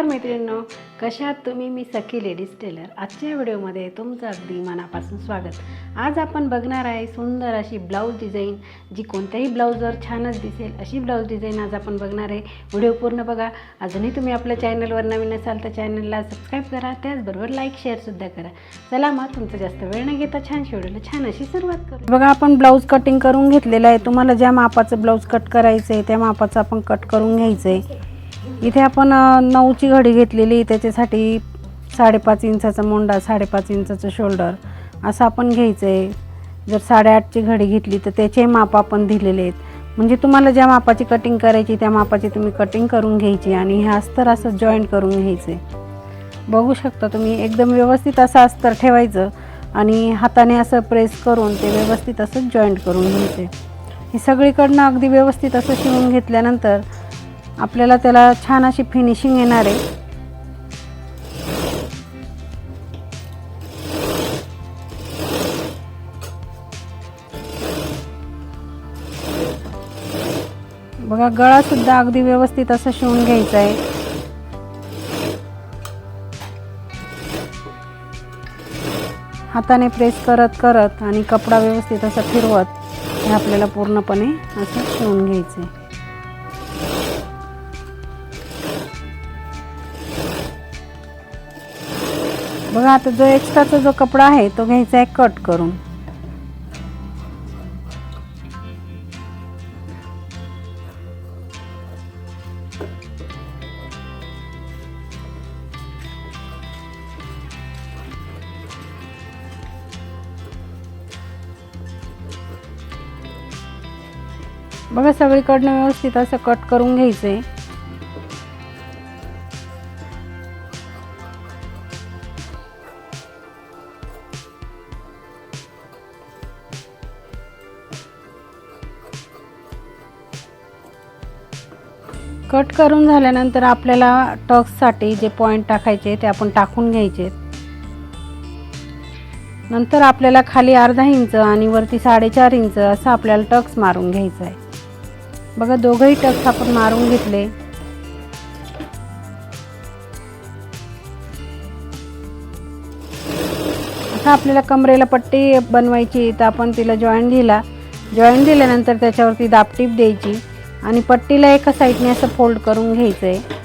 नमस्कार मैत्रिणींनो कशा तुम्ही? मी सखी लेडीज टेलर आजच्या व्हिडिओमध्ये तुमचं अगदी मनापासून स्वागत. आज आपण बघणार आहे सुंदर अशी ब्लाऊज डिझाईन जी कोणत्याही ब्लाऊजवर छानच दिसेल. अशी ब्लाऊज डिझाईन आज आपण बघणार आहे. व्हिडिओ पूर्ण बघा. अजूनही तुम्ही आपल्या चॅनलवर नवीन असाल तर चॅनलला सबस्क्राईब करा. त्याचबरोबर लाईक शेअरसुद्धा करा. चला मग तुमचं जास्त वेळ न घेता छान व्हिडिओला छान अशी सुरुवात करू. बघा आपण ब्लाऊज कटिंग करून घेतलेलं आहे. तुम्हाला ज्या मापाचं ब्लाऊज कट करायचं आहे त्या मापाचं आपण कट करून घ्यायचं आहे इथे आपण नऊची घडी घेतलेली त्याच्यासाठी साडेपाच इंचाचा मोंडा साडेपाच इंचाचं शोल्डर असं आपण घ्यायचं आहे जर साडेआठची घडी घेतली तर त्याचे माप आपण दिलेले आहेत. म्हणजे तुम्हाला ज्या मापाची कटिंग करायची त्या मापाची तुम्ही कटिंग करून घ्यायची आणि हे अस्तर असं जॉईंट करून घ्यायचं बघू शकता तुम्ही एकदम व्यवस्थित असं अस्तर ठेवायचं आणि हाताने असं प्रेस करून ते व्यवस्थित असं जॉईंट करून घ्यायचे हे सगळीकडनं अगदी व्यवस्थित असं शिवून घेतल्यानंतर आपल्याला त्याला छान अशी फिनिशिंग येणार आहे. बघा गळा सुद्धा अगदी व्यवस्थित असं शिवून घ्यायचा आहे हाताने प्रेस करत करत आणि कपडा व्यवस्थित असा फिरवत हे आपल्याला पूर्णपणे असं शिवून घ्यायचं आहे बघा आता जो एक्स्ट्राचा जो कपडा आहे तो घ्यायचा आहे कट करून. बघा सगळीकडनं व्यवस्थित असं कट करून घ्यायचं आहे कट करून झाल्यानंतर आपल्याला टक्ससाठी जे पॉईंट टाकायचे ते आपण टाकून घ्यायचे. नंतर आपल्याला खाली अर्धा इंच आणि वरती साडेचार इंच असं आपल्याला टक्स मारून घ्यायचं आहे. बघा दोघंही टक्स आपण मारून घेतले. आता आपल्याला कमरेला पट्टी बनवायची तर आपण तिला जॉईंट दिला. जॉईंट दिल्यानंतर त्याच्यावरती दापटीप द्यायची. आणि पट्टीला एका साईडने असं फोल्ड करून घ्यायचं आहे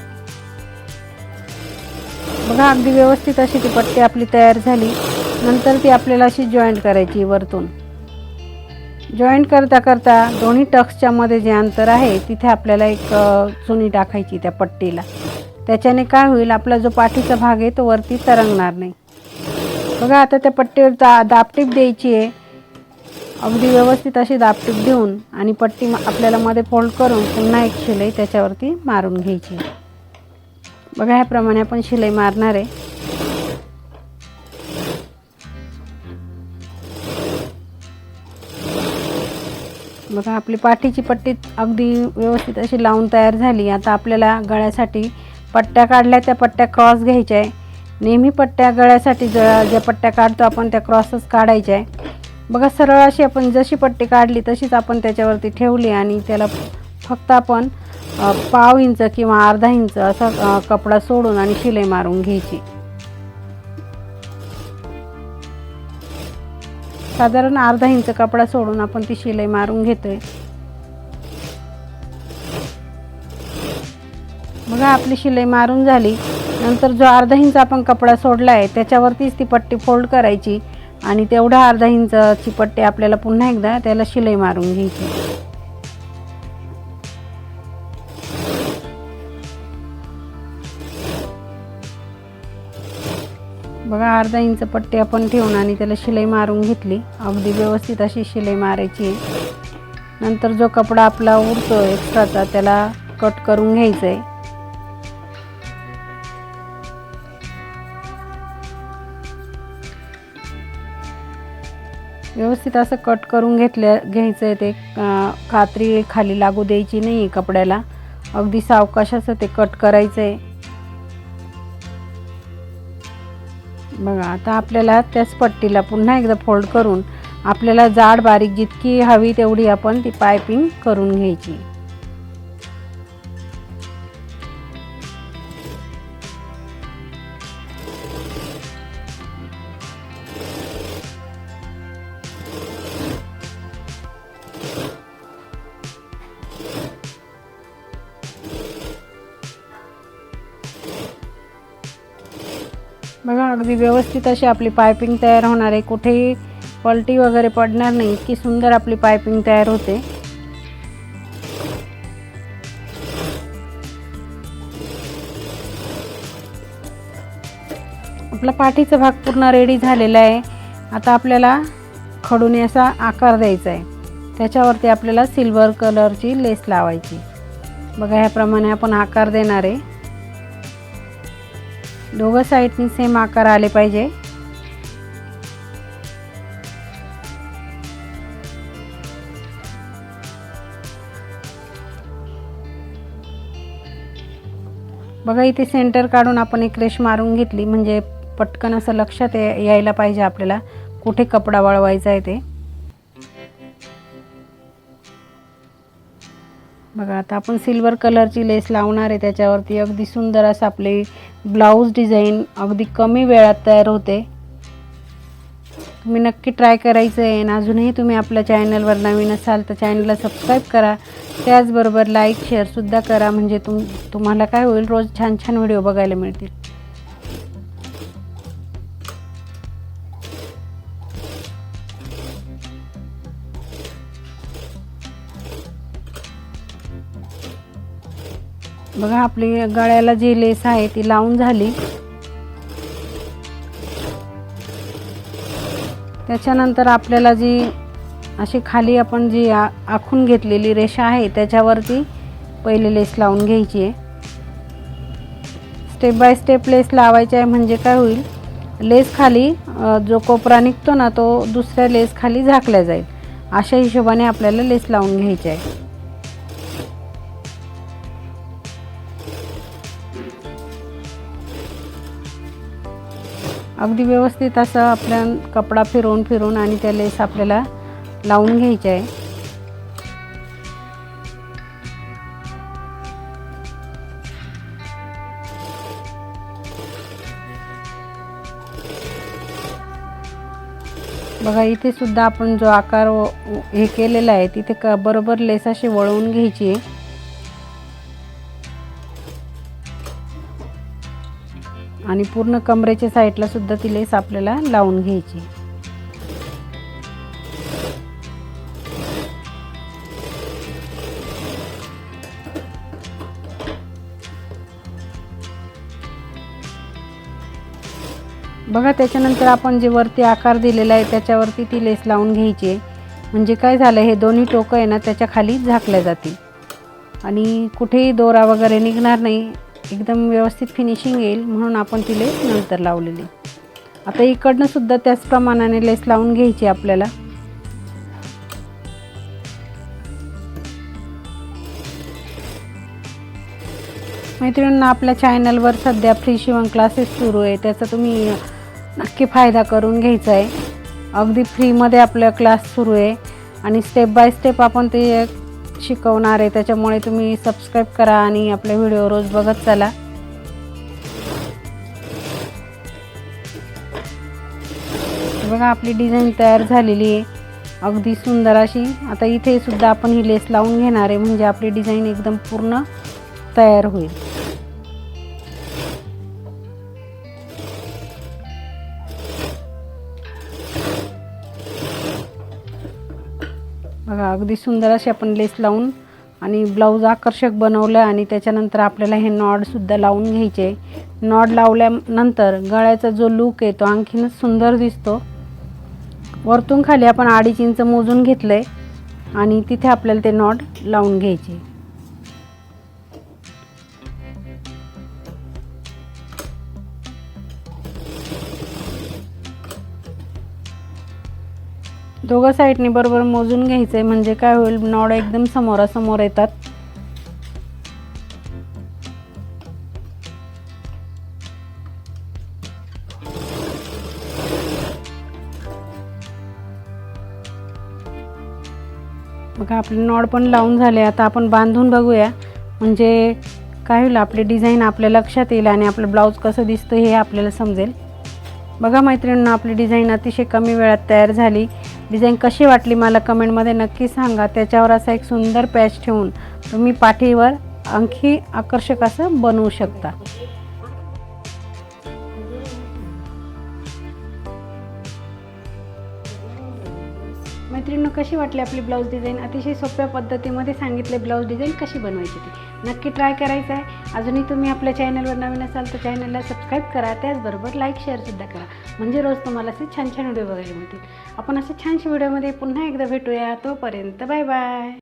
बघा अगदी व्यवस्थित अशी ती पट्टी आपली तयार झाली. नंतर ती आपल्याला अशी जॉईंट करायची वरतून. जॉईंट करता करता दोन्ही टक्सच्या मध्ये जे अंतर आहे तिथे आपल्याला एक चुनी टाकायची त्या पट्टीला. त्याच्याने काय होईल आपला जो पाठीचा भाग आहे तो वरती तरंगणार नाही. बघा आता त्या पट्टीवर दा दापटीप द्यायची आहे. अगदी व्यवस्थित अशी दापटीप देऊन आणि पट्टी आपल्याला मध्ये फोल्ड करून पुन्हा एक शिलाई त्याच्यावरती मारून घ्यायची. बघा ह्याप्रमाणे आपण शिलाई मारणार आहे. बघा आपली पाठीची पट्टी अगदी व्यवस्थित अशी लावून तयार झाली. आता आपल्याला गळ्यासाठी पट्ट्या काढल्या त्या पट्ट्या क्रॉस घ्यायच्या आहे. नेहमी पट्ट्या गळ्यासाठी ज ज्या पट्ट्या काढतो आपण त्या क्रॉसच काढायच्या आहे. बघा सरळ अशी आपण जशी पट्टी काढली तशीच आपण त्याच्यावरती ठेवली आणि त्याला फक्त आपण पाव इंच किंवा अर्धा इंच असा कपडा सोडून आणि शिलाई मारून घ्यायची. साधारण अर्धा इंच कपडा सोडून आपण ती शिलाई मारून घेतोय. बघा आपली शिलाई मारून झाली. नंतर जो अर्धा इंच आपण कपडा सोडला आहे त्याच्यावरतीच ती पट्टी फोल्ड करायची. आणि तेवढा अर्धा इंचची पट्टी आपल्याला पुन्हा एकदा त्याला शिलाई मारून घ्यायची. बघा अर्धा इंच पट्टी आपण ठेवून आणि त्याला शिलाई मारून घेतली. अगदी व्यवस्थित अशी शिलाई मारायची. नंतर जो कपडा आपला उरतो एक्स्ट्राचा त्याला कट करून घ्यायचा आहे व्यवस्थित असं कट करून घेतल्या घ्यायचं आहे ते कात्री खाली लागू द्यायची नाही आहे कपड्याला. अगदी सावकाश असं ते कट करायचं आहे बघा आता आपल्याला त्याच पट्टीला पुन्हा एकदा फोल्ड करून आपल्याला जाड बारीक जितकी हवी तेवढी आपण ती पायपिंग करून घ्यायची. अगदी व्यवस्थित अशी आपली पायपिंग तयार होणार आहे. कुठेही पलटी वगैरे पडणार नाही. इतकी सुंदर आपली पायपिंग तयार होते. आपला पाठीचा भाग पूर्ण रेडी झालेला आहे. आता आपल्याला खडून असा आकार द्यायचा आहे. त्याच्यावरती आपल्याला सिल्वर कलरची लेस लावायची. बघा ह्याप्रमाणे आपण आकार देणार आहे. दोघं साईडने सेम आकार आले पाहिजे. बघा इथे सेंटर काढून आपण एक रेश मारून घेतली. म्हणजे पटकन असं लक्षात यायला पाहिजे आपल्याला. कुठे कपडा वळवायचा आहे ते. बघा आता आपण सिल्वर कलरची लेस लावणार आहे त्याच्यावरती अगदी सुंदर असं आपले ब्लाऊज डिझाईन अगदी कमी वेळात तयार होते. तुम्ही नक्की ट्राय करायचं आहे आणि अजूनही तुम्ही आपल्या चॅनलवर नवीन असाल तर चॅनलला सबस्क्राईब करा. त्याचबरोबर लाईक शेअरसुद्धा करा म्हणजे तुम तुम्हाला काय होईल रोज छान छान व्हिडिओ बघायला मिळतील. बघा आपली गळ्याला जी लेस आहे ती लावून झाली. त्याच्यानंतर आपल्याला जी अशी खाली आपण जी आ आखून घेतलेली रेषा आहे त्याच्यावरती पहिले लेस लावून घ्यायची आहे. स्टेप बाय स्टेप लेस लावायची आहे म्हणजे काय होईल? लेस खाली जो कोपरा निघतो ना तो दुसऱ्या लेस खाली झाकल्या जाईल. अशा हिशोबाने आपल्याला लेस लावून घ्यायची आहे. अगदी व्यवस्थित असं आपल्या कपडा फिरवून फिरवून आणि त्या लेस आपल्याला लावून घ्यायचे आहे. बघा इथे सुद्धा आपण जो आकार व- हे केलेला आहे तिथे क बरोबर लेस अशी वळवून घ्यायची आहे. आणि पूर्ण कमरेच्या साईडला सुद्धा ती लेस आपल्याला लावून घ्यायची. बघा त्याच्यानंतर आपण जे वरती आकार दिलेला आहे त्याच्यावरती ती लेस लावून घ्यायची आहे. म्हणजे काय झालं हे दोन्ही टोकं आहे ना त्याच्याखाली झाकल्या जातील. आणि कुठेही दोरा वगैरे निघणार नाही. एकदम व्यवस्थित फिनिशिंग येईल म्हणून आपण ती लेस नंतर लावलेली. आता इकडनं सुद्धा त्याच प्रमाणाने लेस लावून घ्यायची आपल्याला. मैत्रिणींना आपल्या चॅनलवर सध्या फ्री शिवण क्लासेस सुरू आहे. त्याचा तुम्ही नक्की फायदा करून घ्यायचा आहे. अगदी फ्रीमध्ये आपलं क्लास सुरू आहे. आणि स्टेप बाय स्टेप आपण ते शिकवणार आहे त्याच्यामुळे तुम्ही सबस्क्राईब करा आणि आपले व्हिडिओ रोज बघत चला. बघा आपली डिझाईन तयार झालेली आहे. अगदी सुंदर अशी. आता इथे सुद्धा आपण ही लेस लावून घेणार आहे म्हणजे आपली डिझाईन एकदम पूर्ण तयार होईल. बघा अगदी सुंदर अशी आपण लेस लावून आणि ब्लाऊज आकर्षक बनवलं आणि त्याच्यानंतर आपल्याला हे नॉडसुद्धा लावून घ्यायचे. नॉड लावल्यानंतर गळ्याचा जो लूक आहे तो आणखीनच सुंदर दिसतो. वरतून खाली आपण अडीच इंच मोजून घेतलं आहे आणि तिथे आपल्याला ते नॉड लावून घ्यायचे. दोघं साईडने बरोबर मोजून घ्यायचं आहे म्हणजे काय होईल नॉड एकदम समोरासमोर येतात. बघा आपले नॉड पण लावून झाले. आता आपण बांधून बघूया. म्हणजे काय होईल आपली डिझाईन आपल्या लक्षात येईल आणि आपलं ब्लाऊज कसं दिसतं हे आपल्याला समजेल. बघा मैत्रिणींना आपली डिझाईन अतिशय कमी वेळात तयार झाली. डिझाईन कशी वाटली मला कमेंटमध्ये नक्की सांगा. त्याच्यावर असा एक सुंदर पॅच ठेवून तुम्ही पाठीवर आणखी आकर्षक असं बनवू शकता. मैत्रिणीनं कशी वाटली आपली ब्लाऊज डिझाईन? अतिशय सोप्या पद्धतीमध्ये सांगितले ब्लाऊज डिझाईन कशी बनवायची ती. नक्की ट्राय करायचं आहे. अजूनही तुम्ही आपल्या चॅनलवर नवीन असाल तर चॅनलला सबस्क्राईब करा. त्याचबरोबर लाईक शेअरसुद्धा करा. म्हणजे रोज तुम्हाला असे छान छान व्हिडिओ बघायला मिळतील. आपण असे छानशा व्हिडिओमध्ये पुन्हा एकदा भेटूया. तोपर्यंत बाय बाय